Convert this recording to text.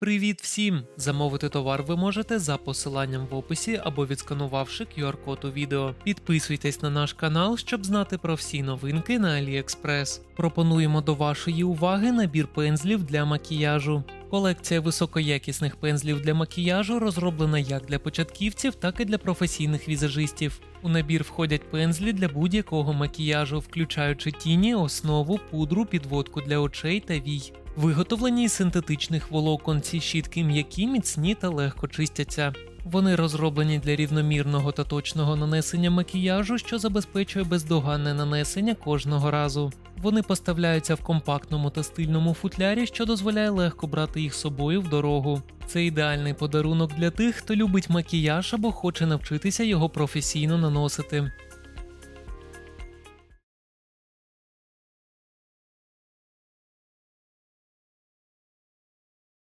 Привіт всім! Замовити товар ви можете за посиланням в описі або відсканувавши QR-код у відео. Підписуйтесь на наш канал, щоб знати про всі новинки на AliExpress. Пропонуємо до вашої уваги набір пензлів для макіяжу. Колекція високоякісних пензлів для макіяжу розроблена як для початківців, так і для професійних візажистів. У набір входять пензлі для будь-якого макіяжу, включаючи тіні, основу, пудру, підводку для очей та вій. Виготовлені із синтетичних волокон ці щітки м'які, міцні та легко чистяться. Вони розроблені для рівномірного та точного нанесення макіяжу, що забезпечує бездоганне нанесення кожного разу. Вони поставляються в компактному та стильному футлярі, що дозволяє легко брати їх з собою в дорогу. Це ідеальний подарунок для тих, хто любить макіяж або хоче навчитися його професійно наносити.